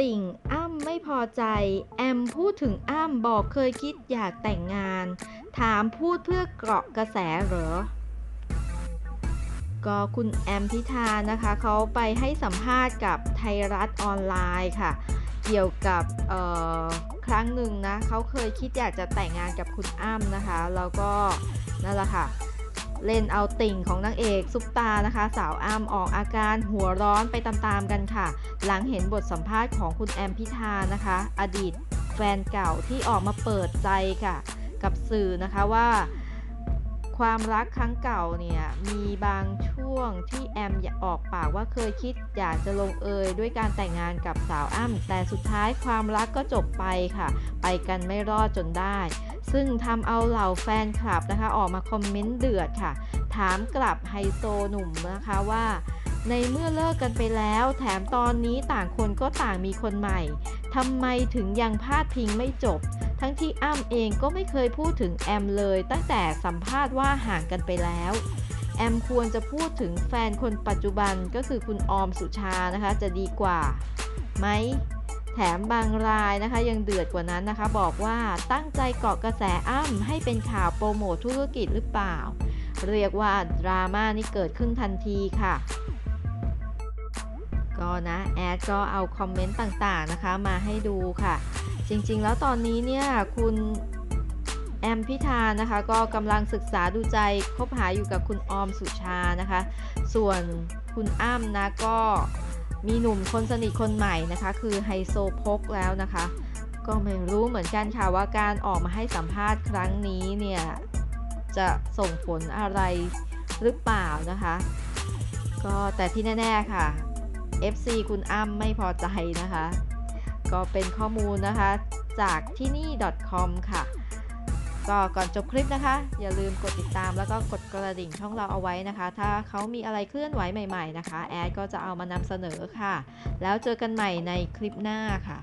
ติ่งอ้ำไม่พอใจ แอมพูดถึงอ้ำบอกเคยคิดอยากแต่งงาน ถามพูดเพื่อเกาะกระแสเหรอ ก็คุณแอมพิธานะคะเขาไปให้สัมภาษณ์กับไทยรัฐออนไลน์ค่ะ เกี่ยวกับครั้งหนึ่งนะเขาเคยคิดอยากจะแต่งงานกับคุณอ้ำนะคะ แล้วก็นั่นแหละค่ะ เล่นเอาติ่งของนางเอกซุปตานะคะ สาวอ้ำออกอาการหัวร้อนไปตามๆกันค่ะ หลังเห็นบทสัมภาษณ์ของคุณแอมพิธานะคะ อดีตแฟนเก่าที่ออกมาเปิดใจค่ะ กับสื่อนะคะว่าความรักครั้งเก่าเนี่ยมีบางช่วงที่แอมออกปากว่าเคยคิดอยากจะลงเอยด้วยการแต่งงานกับสาวอ้ำแต่สุดท้ายความรักก็จบไปค่ะ ไปกันไม่รอดจนได้ ซึ่งทำเอาเหล่าแฟนคลับนะคะออกมาคอมเมนต์เดือดค่ะ ถามกลับไฮโซหนุ่มนะคะว่า ในเมื่อเลิกกันไปแล้ว แถมตอนนี้ต่างคนก็ต่างมีคนใหม่ทำไมถึงยังพาดพิงไม่จบ ทั้งที่อ้ำเองก็ไม่เคยพูดถึงแอมเลย ตั้งแต่สัมภาษณ์ว่าห่างกันไปแล้วแอมควรจะพูดถึงแฟนคนปัจจุบันก็คือคุณออมสุชานะคะ จะดีกว่าไหม แถมบางรายนะคะยังเดือดกว่านั้นนะคะ บอกว่าตั้งใจเกาะกระแสอ้ำให้เป็นข่าวโปรโมทธุรกิจหรือเปล่า เรียกว่าดราม่านี่เกิดขึ้นทันทีค่ะก็นะแอดก็เอาคอมเมนต์ต่างๆนะคะมาให้ดูค่ะ จริงๆแล้วตอนนี้เนี่ยคุณแอมพิธานะคะก็กำลังศึกษาดูใจคบหาอยู่กับคุณออมสุชานะคะ ส่วนคุณอ้ำนะก็ มีหนุ่มคนสนิทคนใหม่นะคะ คือไฮโซโพกแล้วนะคะ ก็ไม่รู้เหมือนกันค่ะว่าการออกมาให้สัมภาษณ์ครั้งนี้เนี่ยจะส่งผลอะไรหรือเปล่านะคะ ก็แต่ที่แน่ๆค่ะ FC คุณอ้ำไม่พอใจนะคะ ก็เป็นข้อมูลนะคะจากที่นี่ .com ค่ะ ก็ก่อนจบคลิปนะคะ อย่าลืมกดติดตามแล้วก็กดกระดิ่งช่องเราเอาไว้นะคะ ถ้าเขามีอะไรเคลื่อนไหวใหม่ ๆ นะคะ แอดก็จะเอามานำเสนอค่ะ แล้วเจอกันใหม่ในคลิปหน้าค่ะ